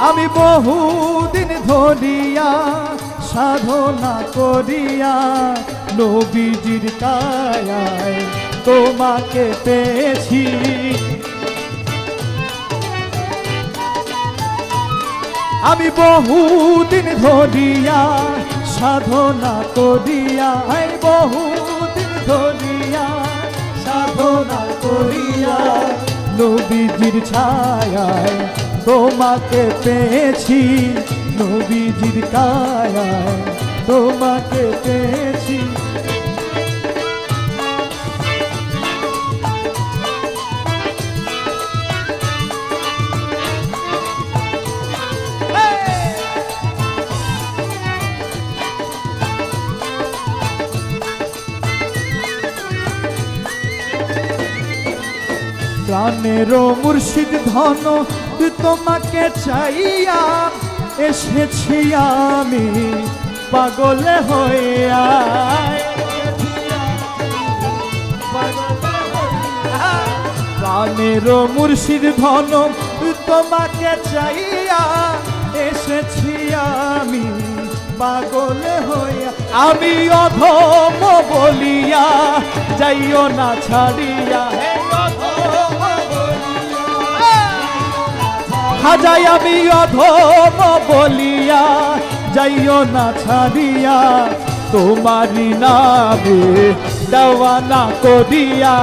আমি বহুদিন ধরিয়া সাধনা করিয়া নবীজির কায়ায় তোমাকে পেয়েছি। আমি বহুদিন ধরিয়া সাধনা করিয়া বহুদিন ধরিয়া সাধনা করিয়া নবীজির ছায়ায় তোমাকে পেয়েছি নবীজির কায়ায়। তোমাকে পেয়েছি। প্রাণেরও মুর্শিদ ধন তোমাকে চাইয়া এসেছি আমি, পাগল হইয়া প্রাণেরও মুর্শিদ ধন তোমাকে চাইয়া এসেছি আমি, পাগল হইয়া আমি অধম বলিয়া যাইও না ছাড়িয়া। হে অধম হাজাই আমি অধম বলিয়া, যাইও না ছাড়িয়া তোমারি নামে দেওয়ানা করিয়া।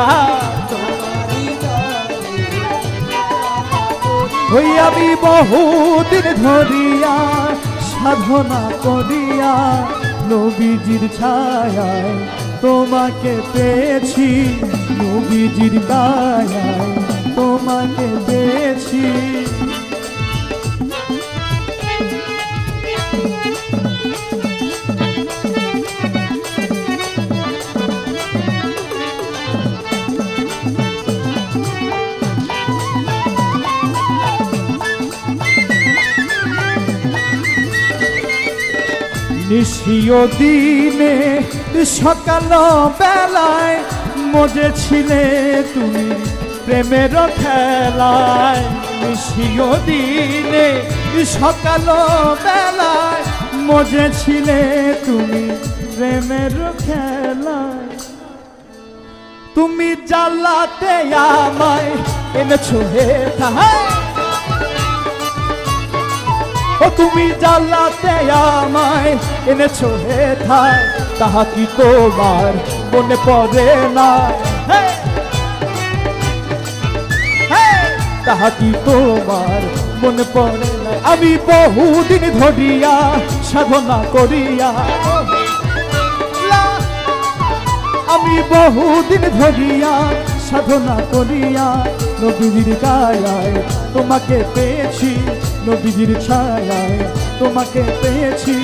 হই আমি বহুদিন ধরিয়া সাধনা করিয়া, নবীজির ছায়ায় তোমাকে পেয়েছি, নবীজির গায়ায় তোমাকে পেয়েছি। নিশিও দিনে সকাল বেলায় মজেছিলে তুমি প্রেমের খেলায়। নিশিও দিনে সকাল বেলায় মজেছিলে তুমি প্রেমের খেলায়। তুমি জ্বালাতে আমায় এনেছো হে তাহায় ও তুমি জ্বালাতে আমায় এনেছো হে ঠায় তাহা কি তোমার মনে পড়ে না! তাহা কি তোমার মনে পড়ে না আমি বহুদিন ধরিয়া সাধনা করিয়া আমি বহুদিন ধরিয়া সাধনা করিয়া নবীজির গায়ায় তোমাকে পেয়েছি। নবীজির ছায়ায় তোমাকে পেয়েছি।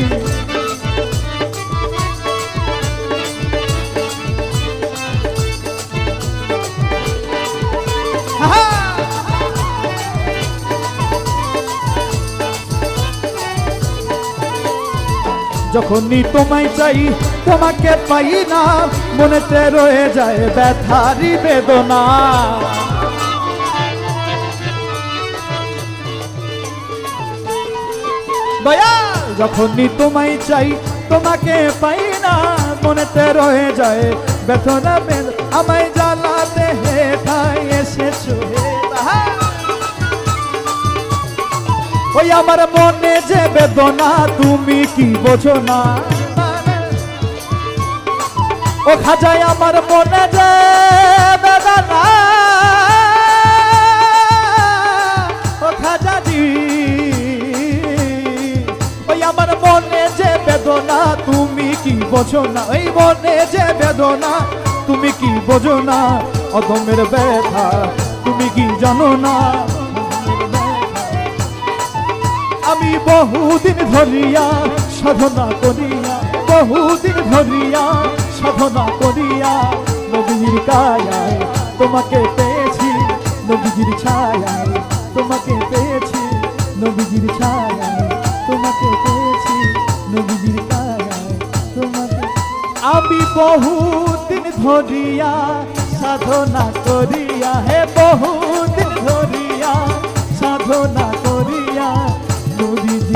যখনই তোমায় চাই, তোমাকে পাই না, মনেতে রয়ে যায় ব্যথারি বেদনা। দয়া, যখনই তোমায় চাই, তোমাকে পাই না, মনেতে রয়ে যায় ব্যথনা বেদ। আমায় জ্বালাতে হে ঠাই এসেছ ওই আমার মনে যে বেদনা, তুমি কি বোঝো না? ও খাজায় আমার মনে যে বেদনা। বোঝো না ওই মনে যে বেদনা, তুমি কি বোঝো না? অদমের ব্যথা, তুমি কি জানো না? আমি বহুদিন ধরিয়া সাধনা করিয়া, বহুদিন ধরিয়া সাধনা করিয়া নবীর কায়ায় তোমাকে পেয়েছি, নবীজির ছায়ায় তোমাকে পেয়েছি, নবীজির ছায়ায় তোমাকে পেয়েছি আমি বহুদিন ধরিয়া সাধনা করিয়া হে বহুদিন ধরিয়া সাধনা করিয়া নবীজির